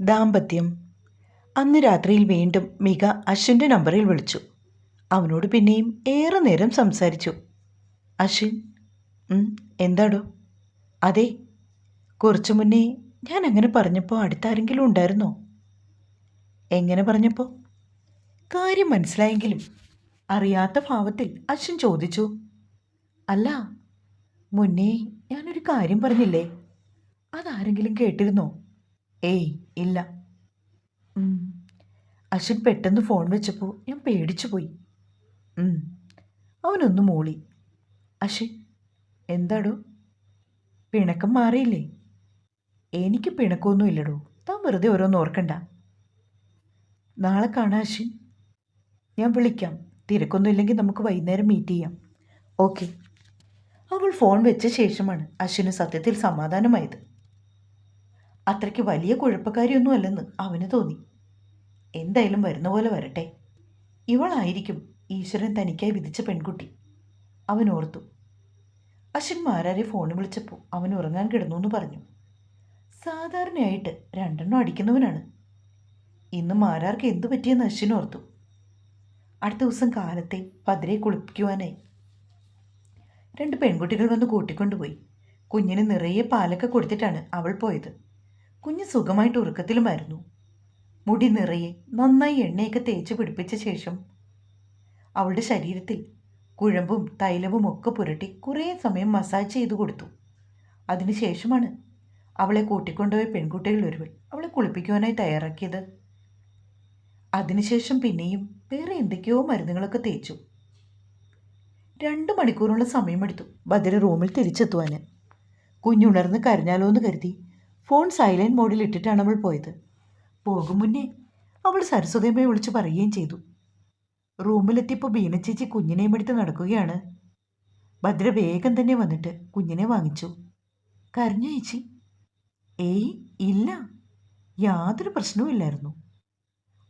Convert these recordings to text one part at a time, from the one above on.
ദാമ്പത്യം. അന്ന് രാത്രിയിൽ വീണ്ടും മിക അശ്വിന്റെ നമ്പറിൽ വിളിച്ചു. അവനോട് പിന്നെയും ഏറെ നേരം സംസാരിച്ചു. അശ്വിൻ എന്താടോ? അതെ കുറച്ചു മുന്നേ ഞാൻ അങ്ങനെ പറഞ്ഞപ്പോൾ അടുത്താരെങ്കിലും ഉണ്ടായിരുന്നോ? എങ്ങനെ പറഞ്ഞപ്പോൾ കാര്യം മനസ്സിലായെങ്കിലും. അറിയാത്ത ഭാവത്തിൽ അശ്വിൻ ചോദിച്ചു. അല്ല മുന്നേ ഞാനൊരു കാര്യം പറഞ്ഞില്ലേ? അതാരെങ്കിലും കേട്ടിരുന്നോ? ഏയ് ഇല്ല. അശ്വിൻ പെട്ടെന്ന് ഫോൺ വെച്ചപ്പോൾ ഞാൻ പേടിച്ചു പോയി. അവനൊന്ന് മൂളി. അശ്വിൻ എന്താടോ? പിണക്കം മാറിയില്ലേ? എനിക്ക് പിണക്കമൊന്നും ഇല്ലടോ. താൻ വെറുതെ ഓരോന്ന് ഓർക്കണ്ട. നാളെ കാണാം അശ്വിൻ. ഞാൻ വിളിക്കാം. തിരക്കൊന്നും ഇല്ലെങ്കിൽ നമുക്ക് വൈകുന്നേരം മീറ്റ് ചെയ്യാം. ഓക്കെ അവൾ ഫോൺ വെച്ച ശേഷമാണ് അശ്വിന് സത്യത്തിൽ സമാധാനമായത്. അത്രയ്ക്ക് വലിയ കുഴപ്പക്കാരിയൊന്നും അല്ലെന്ന് അവന് തോന്നി. എന്തായാലും വരുന്ന പോലെ വരട്ടെ. ഇവളായിരിക്കും ഈശ്വരൻ തനിക്കായി വിധിച്ച പെൺകുട്ടി. അവൻ ഓർത്തു. അശ്വിൻ മാരാരെ ഫോണിൽ വിളിച്ചപ്പോൾ അവൻ ഉറങ്ങാൻ കിടന്നു എന്ന് പറഞ്ഞു. സാധാരണയായിട്ട് രണ്ടെണ്ണം അടിക്കുന്നവനാണ്. ഇന്ന് മാരാർക്ക് എന്തു പറ്റിയെന്ന് അശ്വിൻ ഓർത്തു. അടുത്ത ദിവസം കാലത്തെ പതിരെ കുളിപ്പിക്കുവാനായി. രണ്ട് പെൺകുട്ടികൾ വന്ന് കൂട്ടിക്കൊണ്ടുപോയി. കുഞ്ഞിന് നിറയെ പാലൊക്കെ കൊടുത്തിട്ടാണ് അവൾ പോയത്. കുഞ്ഞ് സുഖമായിട്ട് ഉറക്കത്തിലുമായിരുന്നു. മുടി നിറയെ നന്നായി എണ്ണയൊക്കെ തേച്ച് പിടിപ്പിച്ച ശേഷം അവളുടെ ശരീരത്തിൽ കുഴമ്പും തൈലവും ഒക്കെ പുരട്ടി കുറേ സമയം മസാജ് ചെയ്തു കൊടുത്തു. അതിനുശേഷമാണ് അവളെ കൂട്ടിക്കൊണ്ടുപോയ പെൺകുട്ടികൾ ഒരുവൾ അവളെ കുളിപ്പിക്കുവാനായി തയ്യാറാക്കിയത്. അതിനുശേഷം പിന്നെയും വേറെ എന്തൊക്കെയോ മരുന്നുകളൊക്കെ തേച്ചു. രണ്ട് മണിക്കൂറോളം സമയമെടുത്തു ഭദ്ര റൂമിൽ തിരിച്ചെത്തുവാൻ കുഞ്ഞുണർന്ന് കരഞ്ഞാലോ എന്ന് കരുതി ഫോൺ സൈലന്റ് മോഡിൽ ഇട്ടിട്ടാണ് അവൾ പോയത്. പോകും മുന്നേ അവൾ സരസ്വതയമ്മയെ വിളിച്ച് പറയുകയും ചെയ്തു. റൂമിലെത്തിയപ്പോൾ ബീനച്ചേച്ചി കുഞ്ഞിനെയും എടുത്ത് നടക്കുകയാണ്. ഭദ്ര വേഗം തന്നെ വന്നിട്ട് കുഞ്ഞിനെ വാങ്ങിച്ചു. കരഞ്ഞു ചേച്ചി. ഏയ് ഇല്ല. യാതൊരു പ്രശ്നവുമില്ലായിരുന്നു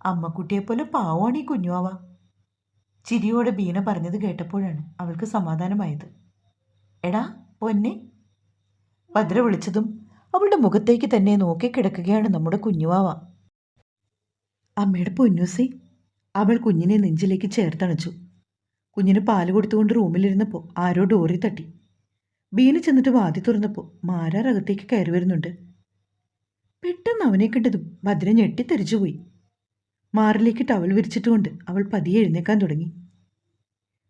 അമ്മക്കുട്ടിയെപ്പോലെ പാവമാണ് ഈ കുഞ്ഞുവാവ ചിരിയോടെ ബീന പറഞ്ഞത് കേട്ടപ്പോഴാണ് അവൾക്ക് സമാധാനമായത്. എടാ പൊന്നെ. ഭദ്ര വിളിച്ചതും അവളുടെ മുഖത്തേക്ക് തന്നെ നോക്കിക്കിടക്കുകയാണ് നമ്മുടെ കുഞ്ഞുവാവ. അമ്മയുടെ പൊന്നൂസി അവൾ കുഞ്ഞിനെ നെഞ്ചിലേക്ക് ചേർത്തണച്ചു. കുഞ്ഞിന് പാൽ കൊടുത്തുകൊണ്ട് റൂമിലിരുന്നപ്പോൾ ആരോ ഡോറി തട്ടി. ബീന് ചെന്നിട്ട് വാതി തുറന്നപ്പോൾ മാരാർ അകത്തേക്ക് കയറി വരുന്നുണ്ട്. പെട്ടെന്ന് അവനെ കണ്ടതും ഭദ്ര ഞെട്ടിത്തെറിച്ചുപോയി മാറിലേക്ക് ടവൽ വിരിച്ചിട്ടുകൊണ്ട് അവൾ പതിയെ എഴുന്നേക്കാൻ തുടങ്ങി.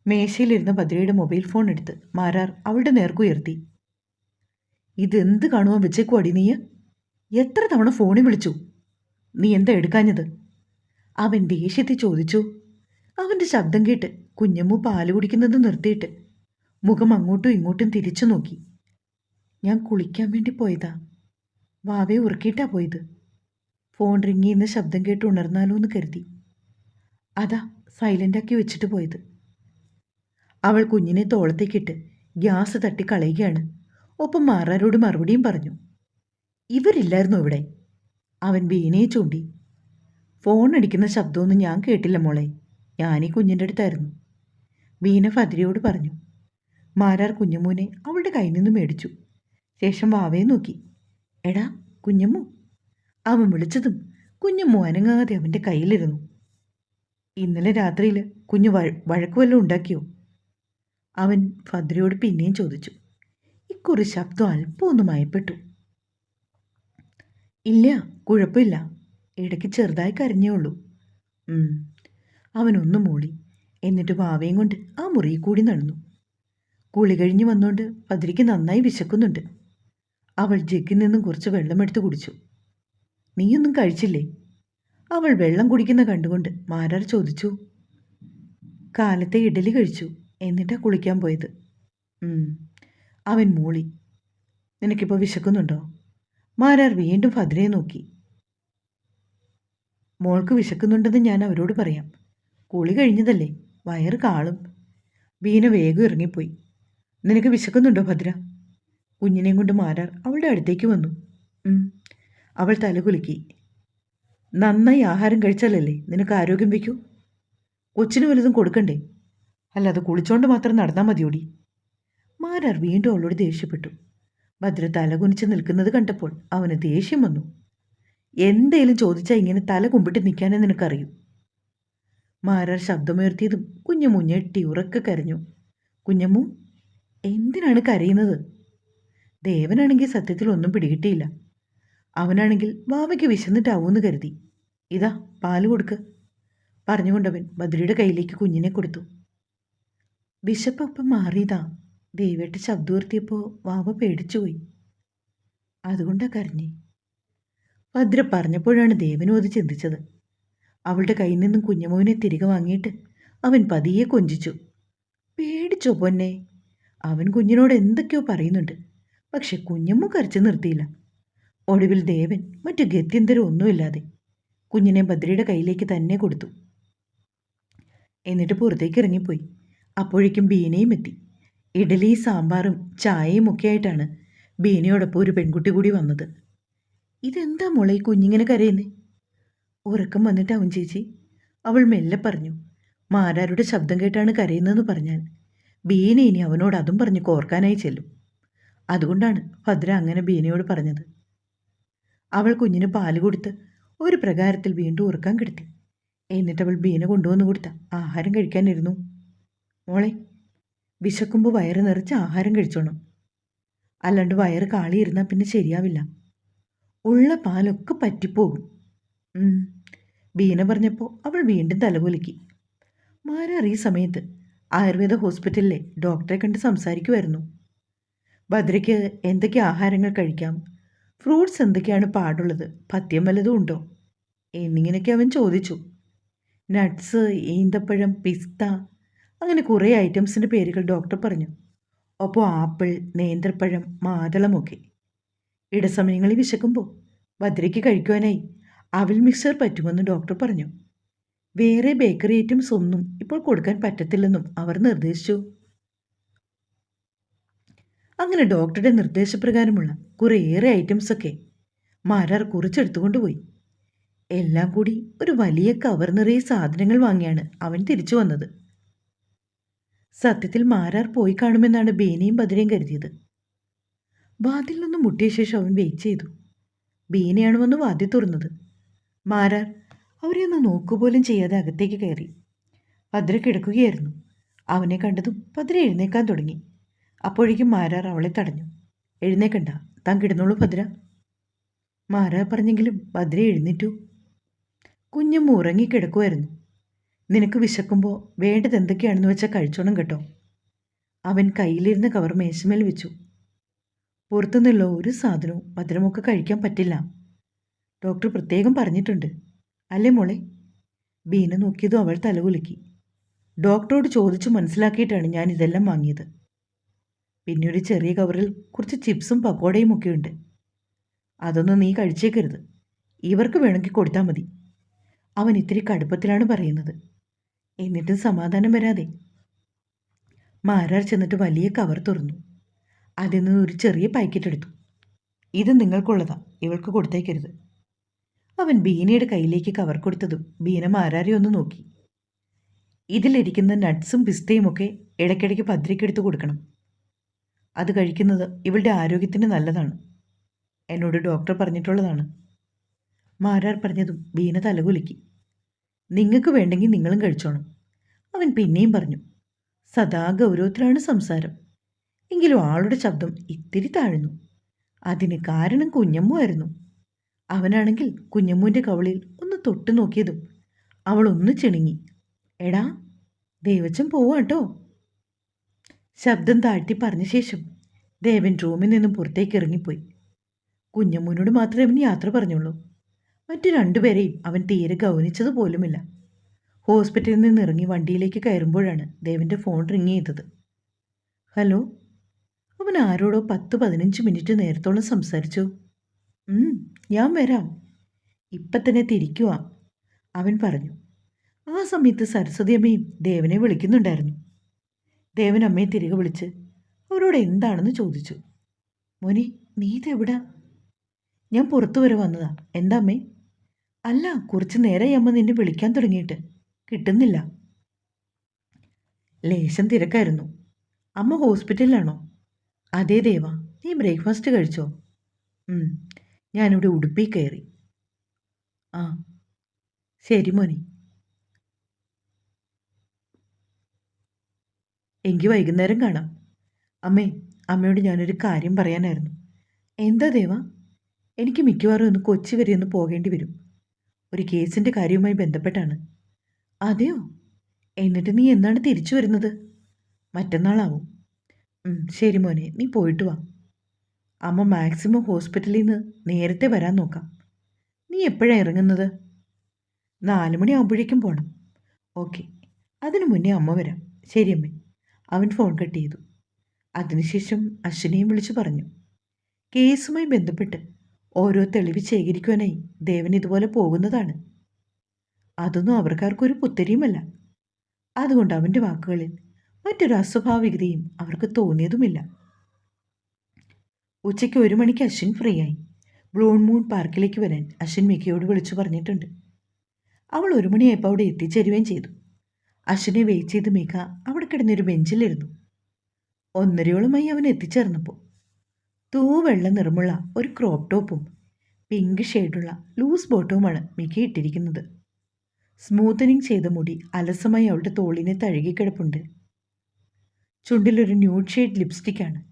മേശയിലിരുന്ന ഭദ്രയുടെ മൊബൈൽ ഫോൺ എടുത്ത് മാരാർ അവളുടെ നേർക്കുയർത്തി ഇതെന്ത് കാണുവാൻ വെച്ചേക്കോ അടി നീ എത്ര തവണ ഫോണിൽ വിളിച്ചു? നീ എന്താ എടുക്കാഞ്ഞത്? അവൻ ദേഷ്യത്തിൽ ചോദിച്ചു. അവന്റെ ശബ്ദം കേട്ട് കുഞ്ഞമ്മു പാൽ കുടിക്കുന്നത് നിർത്തിയിട്ട് മുഖം അങ്ങോട്ടും ഇങ്ങോട്ടും തിരിച്ചു നോക്കി. ഞാൻ കുളിക്കാൻ വേണ്ടി പോയതാ. വാവയെ ഉറക്കിയിട്ടാ പോയത്. ഫോൺ റിങ് ചെയ്യുന്ന ശബ്ദം കേട്ട് ഉണർന്നാലോ എന്ന് കരുതി. അതാ സൈലന്റാക്കി വെച്ചിട്ട് പോയത്. അവൾ കുഞ്ഞിനെ തോളത്തേക്കിട്ട് ഗ്യാസ് തട്ടി കളയുകയാണ്. ഒപ്പം മാറാരോട് മറുപടിയും പറഞ്ഞു. ഇവരില്ലായിരുന്നു ഇവിടെ? അവൻ വീണയെ ചൂണ്ടി. ഫോൺ അടിക്കുന്ന ശബ്ദമൊന്നും ഞാൻ കേട്ടില്ല മോളെ. ഞാനീ കുഞ്ഞിന്റെ അടുത്തായിരുന്നു. വീണ ഫതിരയോട് പറഞ്ഞു. മാരാർ കുഞ്ഞമ്മൂനെ അവളുടെ കയ്യിൽ നിന്ന് മേടിച്ചു. ശേഷം വാവയെ നോക്കി. എടാ കുഞ്ഞമ്മു. അവൻ വിളിച്ചതും കുഞ്ഞമ്മു അനങ്ങാതെ അവന്റെ കയ്യിലിരുന്നു. ഇന്നലെ രാത്രിയിൽ കുഞ്ഞു വഴ വഴക്കുവല്ലോ ഉണ്ടാക്കിയോ? അവൻ ഫദ്രയോട് പിന്നെയും ചോദിച്ചു. ഇക്കുറി ശബ്ദം അല്പം ഒന്ന് മയപ്പെട്ടു ഇല്ല കുഴപ്പമില്ല. ഇടയ്ക്ക് ചെറുതായി കരഞ്ഞേ ഉള്ളൂ. അവനൊന്ന് മൂളി എന്നിട്ട് വാവയും കൊണ്ട് ആ മുറിയിൽ കൂടി നടന്നു. കുളി കഴിഞ്ഞ് വന്നുകൊണ്ട് പതിരിക്ക് നന്നായി വിശക്കുന്നുണ്ട്. അവൾ ജഗ്ഗിൽ നിന്നും കുറച്ച് വെള്ളമെടുത്ത് കുടിച്ചു. നീയൊന്നും കഴിച്ചില്ലേ? അവൾ വെള്ളം കുടിക്കുന്ന കണ്ടുകൊണ്ട് മാരാർ ചോദിച്ചു. കാലത്തെ ഇഡലി കഴിച്ചു. എന്നിട്ടാ കുളിക്കാൻ പോയത്. അവൻ മൂളി. നിനക്കിപ്പോൾ വിശക്കുന്നുണ്ടോ? മാരാർ വീണ്ടും ഭദ്രയെ നോക്കി. മോൾക്ക് വിശക്കുന്നുണ്ടെന്ന് ഞാൻ അവരോട് പറയാം. കുളി കഴിഞ്ഞതല്ലേ? വയറ് കാളും. ബീന വേഗം ഇറങ്ങിപ്പോയി. നിനക്ക് വിശക്കുന്നുണ്ടോ ഭദ്ര? കുഞ്ഞിനെയും കൊണ്ട് മാരാർ അവളുടെ അടുത്തേക്ക് വന്നു. അവൾ തലകുലുക്കി നന്നായി ആഹാരം കഴിച്ചാലല്ലേ നിനക്ക് ആരോഗ്യം വയ്ക്കൂ? കൊച്ചിന് വലുതും കൊടുക്കണ്ടേ? അല്ലാതെ കുളിച്ചോണ്ട് മാത്രം നടന്നാൽ മതിയോടി. മാരാർ വീണ്ടും അവളോട് ദേഷ്യപ്പെട്ടു. ഭദ്ര തലകുനിച്ച് നിൽക്കുന്നത് കണ്ടപ്പോൾ അവന് ദേഷ്യം വന്നു. എന്തേലും ചോദിച്ചാൽ ഇങ്ങനെ തല കുമ്പിട്ട് നിൽക്കാനേ നിനക്കറിയൂ. മാരാർ ശബ്ദമുയർത്തിയതും കുഞ്ഞമ്മു ഞെട്ടി ഉറക്കെ കരഞ്ഞു. കുഞ്ഞമ്മു എന്തിനാണ് കരയുന്നത്? ദേവനാണെങ്കിൽ സത്യത്തിൽ ഒന്നും പിടികിട്ടിയില്ല. അവനാണെങ്കിൽ വാവയ്ക്ക് വിശന്നിട്ടാവൂന്ന് കരുതി. ഇതാ പാൽ കൊടുക്ക്. പറഞ്ഞുകൊണ്ടവൻ ബദ്രിയുടെ കയ്യിലേക്ക് കുഞ്ഞിനെ കൊടുത്തു. വിശപ്പൊപ്പം മാറിയതാ. ദേവേട്ട് ശബ്ദമുയർത്തിയപ്പോൾ വാവ പേടിച്ചുപോയി. അതുകൊണ്ടാ കരഞ്ഞേ. ഭദ്ര പറഞ്ഞപ്പോഴാണ് ദേവനും അത് ചിന്തിച്ചത്. അവളുടെ കയ്യിൽ നിന്നും കുഞ്ഞമോനെ തിരികെ വാങ്ങിയിട്ട് അവൻ പതിയെ കൊഞ്ചിച്ചു. പേടിച്ചോ പൊന്നെ? അവൻ കുഞ്ഞിനോട് എന്തൊക്കെയോ പറയുന്നുണ്ട്. പക്ഷെ കുഞ്ഞമ്മ കരച്ചു നിർത്തിയില്ല. ഒടുവിൽ ദേവൻ മറ്റു ഗത്യന്തരം ഒന്നുമില്ലാതെ കുഞ്ഞിനെ ഭദ്രയുടെ കയ്യിലേക്ക് തന്നെ കൊടുത്തു. എന്നിട്ട് പുറത്തേക്ക് ഇറങ്ങിപ്പോയി. അപ്പോഴേക്കും ബീനയും എത്തി. ഇഡലി സാമ്പാറും ചായയും ഒക്കെ ആയിട്ടാണ് ബീനയോടൊപ്പം ഒരു പെൺകുട്ടി കൂടി വന്നത്. ഇതെന്താ മോളെ കുഞ്ഞിങ്ങനെ കരയുന്നേ? ഉറക്കം വന്നിട്ടാവും ചേച്ചി. അവൾ മെല്ലെ പറഞ്ഞു. മാരാരുടെ ശബ്ദം കേട്ടാണ് കരയുന്നതെന്ന് പറഞ്ഞാൽ ബീന ഇനി അവനോട് അതും പറഞ്ഞ് കോർക്കാനായി ചെല്ലും. അതുകൊണ്ടാണ് ഭദ്ര അങ്ങനെ ബീനയോട് പറഞ്ഞത്. അവൾ കുഞ്ഞിന് പാൽ കൊടുത്ത് ഒരു പ്രകാരത്തിൽ വീണ്ടും ഉറക്കാൻ കിടത്തി. എന്നിട്ട് അവൾ ബീന കൊണ്ടുവന്ന് കൊടുത്ത ആഹാരം കഴിക്കാനിരുന്നു. മോളെ വിശക്കുമ്പോൾ വയറ് നിറച്ച് ആഹാരം കഴിച്ചോണം. അല്ലാണ്ട് വയറ് കാളിയിരുന്നാൽ പിന്നെ ശരിയാവില്ല. ഉള്ള പാലൊക്കെ പറ്റിപ്പോകും. ബീന പറഞ്ഞപ്പോൾ അവൾ വീണ്ടും തലകുലുക്കി മാരാർ ഈ സമയത്ത് ആയുർവേദ ഹോസ്പിറ്റലിലെ ഡോക്ടറെ കണ്ട് സംസാരിക്കുമായിരുന്നു ഭദ്രയ്ക്ക് എന്തൊക്കെ ആഹാരങ്ങൾ കഴിക്കാം? ഫ്രൂട്ട്സ് എന്തൊക്കെയാണ് പാടുള്ളത്? പത്യം വല്ലതും ഉണ്ടോ? എന്നിങ്ങനെയൊക്കെ അവൻ ചോദിച്ചു. നട്ട്സ് ഈന്തപ്പഴം പിസ്ത അങ്ങനെ കുറേ ഐറ്റംസിന്റെ പേരുകൾ ഡോക്ടർ പറഞ്ഞു. ഒപ്പം ആപ്പിൾ നേന്ത്രപ്പഴം മാതളമൊക്കെ. ഇടസമയങ്ങളിൽ വിശക്കുമ്പോൾ ഭദ്രയ്ക്ക് കഴിക്കുവാനായി അവിൽ മിക്സർ പറ്റുമെന്ന് ഡോക്ടർ പറഞ്ഞു. വേറെ ബേക്കറി ഐറ്റംസ് ഒന്നും ഇപ്പോൾ കൊടുക്കാൻ പറ്റത്തില്ലെന്നും അവർ നിർദ്ദേശിച്ചു. അങ്ങനെ ഡോക്ടറുടെ നിർദ്ദേശപ്രകാരമുള്ള കുറേയേറെ ഐറ്റംസൊക്കെ മാരാർ കുറിച്ചെടുത്തുകൊണ്ട് പോയി എല്ലാം കൂടി ഒരു വലിയ കവർ നിറയെ സാധനങ്ങൾ വാങ്ങിയാണ് അവൻ തിരിച്ചു വന്നത്. സത്യത്തിൽ മാരാർ പോയി കാണുമെന്നാണ് ബേനയും ബദരയും കരുതിയത്. വാതിൽ നിന്ന് മുട്ടിയ ശേഷം അവൻ വെയിറ്റ് ചെയ്തു. ബീനയാണ് വന്ന് വാതി തുറന്നത്. മാരാർ അവരെ ഒന്ന് നോക്കുപോലും ചെയ്യാതെ അകത്തേക്ക് കയറി. ഭദ്ര കിടക്കുകയായിരുന്നു. അവനെ കണ്ടതും ഭദ്ര എഴുന്നേക്കാൻ തുടങ്ങി. അപ്പോഴേക്കും മാരാർ അവളെ തടഞ്ഞു. എഴുന്നേക്കണ്ട താൻ കിടന്നോളൂ ഭദ്ര മാരാർ പറഞ്ഞെങ്കിലും ഭദ്ര എഴുന്നേറ്റു. കുഞ്ഞമ്മ ഉറങ്ങിക്കിടക്കുമായിരുന്നു നിനക്ക് വിശക്കുമ്പോൾ വേണ്ടത് എന്തൊക്കെയാണെന്ന് വെച്ചാൽ കഴിച്ചോണം കേട്ടോ. അവൻ കയ്യിലിരുന്ന കവർ മേശമേൽ വെച്ചു. പുറത്തുനിന്നുള്ള ഒരു സാധനവും ഭദ്രമൊക്കെ കഴിക്കാൻ പറ്റില്ല. ഡോക്ടർ പ്രത്യേകം പറഞ്ഞിട്ടുണ്ട്. അല്ലേ മോളെ? ബീന നോക്കിയതും അവൾ തലകുലുക്കി ഡോക്ടറോട് ചോദിച്ചു മനസ്സിലാക്കിയിട്ടാണ് ഞാൻ ഇതെല്ലാം വാങ്ങിയത്. പിന്നെ ഒരു ചെറിയ കവറിൽ കുറച്ച് ചിപ്സും പക്കോടയും ഒക്കെ ഉണ്ട്. അതൊന്നും നീ കഴിച്ചേക്കരുത്. ഇവർക്ക് വേണമെങ്കിൽ കൊടുത്താൽ മതി. അവൻ ഇത്തിരി കടുപ്പത്തിലാണ് പറയുന്നത്. എന്നിട്ടും സമാധാനം വരാതെ. മാരാർ ചെന്നിട്ട് വലിയ കവർ തുറന്നു. അതിൽ നിന്ന് ഒരു ചെറിയ പാക്കറ്റ് എടുത്തു. ഇത് നിങ്ങൾക്കുള്ളതാ ഇവൾക്ക് കൊടുത്തേക്കരുത്. അവൻ ബീനയുടെ കയ്യിലേക്ക് കവർ കൊടുത്തതും ബീന മാരാരെ ഒന്ന് നോക്കി. ഇതിലിരിക്കുന്ന നട്ട്സും പിസ്തയും ഒക്കെ ഇടയ്ക്കിടയ്ക്ക് ഭദ്രയ്ക്കെടുത്ത് കൊടുക്കണം. അത് കഴിക്കുന്നത് ഇവളുടെ ആരോഗ്യത്തിന് നല്ലതാണ്. എന്നോട് ഡോക്ടർ പറഞ്ഞിട്ടുള്ളതാണ്. മാരാർ പറഞ്ഞതും ബീന തലകുലുക്കി. നിങ്ങൾക്ക് വേണ്ടെങ്കിൽ നിങ്ങളും കഴിച്ചോണം. അവൻ പിന്നെയും പറഞ്ഞു സദാ ഗൗരവത്തിലാണ് സംസാരം. എങ്കിലും ആളുടെ ശബ്ദം ഇത്തിരി താഴ്ന്നു. അതിന് കാരണം കുഞ്ഞമ്മുവായിരുന്നു അവനാണെങ്കിൽ കുഞ്ഞമ്മുവിന്റെ കവളിൽ ഒന്ന് തൊട്ടു നോക്കിയതും അവൾ ഒന്ന് ചിണുങ്ങി എടാ ദേവച്ചൻ പോവാട്ടോ ശബ്ദം താഴ്ത്തി പറഞ്ഞ ശേഷം ദേവൻ റൂമിൽ നിന്നും പുറത്തേക്ക് ഇറങ്ങിപ്പോയി. കുഞ്ഞമ്മൂനോട് മാത്രമേ അവൻ യാത്ര പറഞ്ഞുള്ളൂ. മറ്റു രണ്ടുപേരെയും അവൻ തീരെ ഗൗനിച്ചത് പോലുമില്ല. ഹോസ്പിറ്റലിൽ നിന്ന് ഇറങ്ങി വണ്ടിയിലേക്ക് കയറുമ്പോഴാണ് ദേവന്റെ ഫോൺ റിങ് ചെയ്തത്. ഹലോ? അവൻ ആരോടോ പത്ത് പതിനഞ്ച് മിനിറ്റ് നേരത്തോളം സംസാരിച്ചു. ഞാൻ വരാം. ഇപ്പം തന്നെ തിരിക്കുക അവൻ പറഞ്ഞു. ആ സമയത്ത് സരസ്വതി അമ്മയും ദേവനെ വിളിക്കുന്നുണ്ടായിരുന്നു. ദേവൻ അമ്മയെ തിരികെ വിളിച്ച് അവരോട് എന്താണെന്ന് ചോദിച്ചു. മോനി നീ ഇതെവിടാ? ഞാൻ പുറത്തു വരെ വന്നതാ. എന്താ അമ്മേ? അല്ല കുറച്ച് നേരമായി അമ്മ നിന്നെ വിളിക്കാൻ തുടങ്ങിയിട്ട്. കിട്ടുന്നില്ല. ലേശം തിരക്കായിരുന്നു. അമ്മ ഹോസ്പിറ്റലിലാണോ? അതേ ദേവ. നീ ബ്രേക്ക്ഫാസ്റ്റ് കഴിച്ചോ? ഞാനിവിടെ ഉടുപ്പി കയറി. ആ. ശരി മോനി. എങ്കിൽ വൈകുന്നേരം കാണാം. അമ്മേ അമ്മയോട് ഞാനൊരു കാര്യം പറയാനായിരുന്നു. എന്താ ദേവ? എനിക്ക് മിക്കവാറും ഒന്ന് കൊച്ചി വരെ ഒന്ന് പോകേണ്ടി വരും. ഒരു കേസിന്റെ കാര്യവുമായി ബന്ധപ്പെട്ടാണ്. അതെയോ? എന്നിട്ട് നീ എന്നാണ് തിരിച്ചു വരുന്നത്? മറ്റന്നാളാവും. ശരി മോനെ നീ പോയിട്ട് വാ. അമ്മ മാക്സിമം ഹോസ്പിറ്റലിൽ നിന്ന് നേരത്തെ വരാൻ നോക്കാം. നീ എപ്പോഴാണ് ഇറങ്ങുന്നത്? നാല് മണിയാകുമ്പോഴേക്കും പോകണം ഓക്കെ. അതിനു മുന്നേ അമ്മ വരാം. ശരി അമ്മേ. അവൻ ഫോൺ കട്ട് ചെയ്തു. അതിനുശേഷം അശ്വിനെയും വിളിച്ചു പറഞ്ഞു. കേസുമായി ബന്ധപ്പെട്ട് ഓരോ തെളിവ് ശേഖരിക്കുവാനായി ദേവൻ ഇതുപോലെ പോകുന്നതാണ്. അതൊന്നും അവർക്കാർക്കൊരു പുത്തരിയുമല്ല. അതുകൊണ്ട് അവന്റെ വാക്കുകളിൽ മറ്റൊരു അസ്വാഭാവികതയും അവർക്ക് തോന്നിയതുമില്ല. ഉച്ചയ്ക്ക് ഒരു മണിക്ക് അശ്വിൻ ഫ്രീ ആയി ബ്ലൂൺ മൂൺ പാർക്കിലേക്ക് വരാൻ അശ്വിൻ മിക്കയോട് വിളിച്ചു പറഞ്ഞിട്ടുണ്ട്. അവൾ ഒരു മണിയായപ്പോൾ അവിടെ എത്തിച്ചേരുകയും ചെയ്തു. അശ്വിനെ വെയിറ്റ് ചെയ്ത് മേഘ അവിടെ കിടന്നൊരു ബെഞ്ചിലിരുന്നു ഒന്നരയോളമായി അവൻ എത്തിച്ചേർന്നപ്പോൾ തൂവെള്ള നിറമുള്ള ഒരു ക്രോപ്പ് ടോപ്പും പിങ്ക് ഷെയ്ഡുള്ള ലൂസ് ബോട്ടവുമാണ് മിക്ക ഇട്ടിരിക്കുന്നത്. സ്മൂത്തനിങ് ചെയ്ത മുടി അലസമായി അവളുടെ തോളിനെ തഴുകിക്കിടപ്പുണ്ട് ചുണ്ടിലൊരു ന്യൂഡ് ഷെയ്ഡ് ലിപ്സ്റ്റിക്കാണ്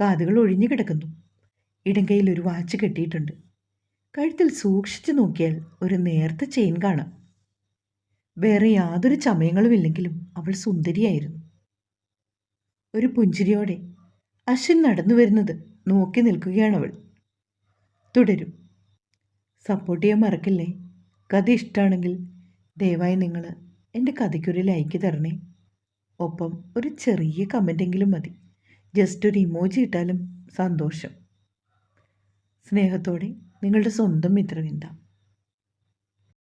കാതുകൾ ഒഴിഞ്ഞു കിടക്കുന്നു. ഇടങ്കയിൽ ഒരു വാച്ച് കെട്ടിയിട്ടുണ്ട്. കഴുത്തിൽ സൂക്ഷിച്ചു നോക്കിയാൽ ഒരു നേർത്ത ചെയിൻ കാണാം. വേറെ യാതൊരു ചമയങ്ങളുമില്ലെങ്കിലും അവൾ സുന്ദരിയായിരുന്നു. ഒരു പുഞ്ചിരിയോടെ അശ്വിൻ നടന്നു വരുന്നത് നോക്കി നിൽക്കുകയാണവൾ. തുടരും. സപ്പോർട്ട് ചെയ്യാൻ മറക്കില്ലേ? കഥ ഇഷ്ടമാണെങ്കിൽ ദയവായി നിങ്ങൾ എന്റെ കഥയ്ക്കൊരു ലൈക്ക് തരണേ. ഒപ്പം ഒരു ചെറിയ കമന്റെങ്കിലും മതി. ജസ്റ്റ് ഒരു ഇമോജി ഇട്ടാലും സന്തോഷം. സ്നേഹത്തോടെ നിങ്ങളുടെ സ്വന്തം മിത്രവിന്ദ.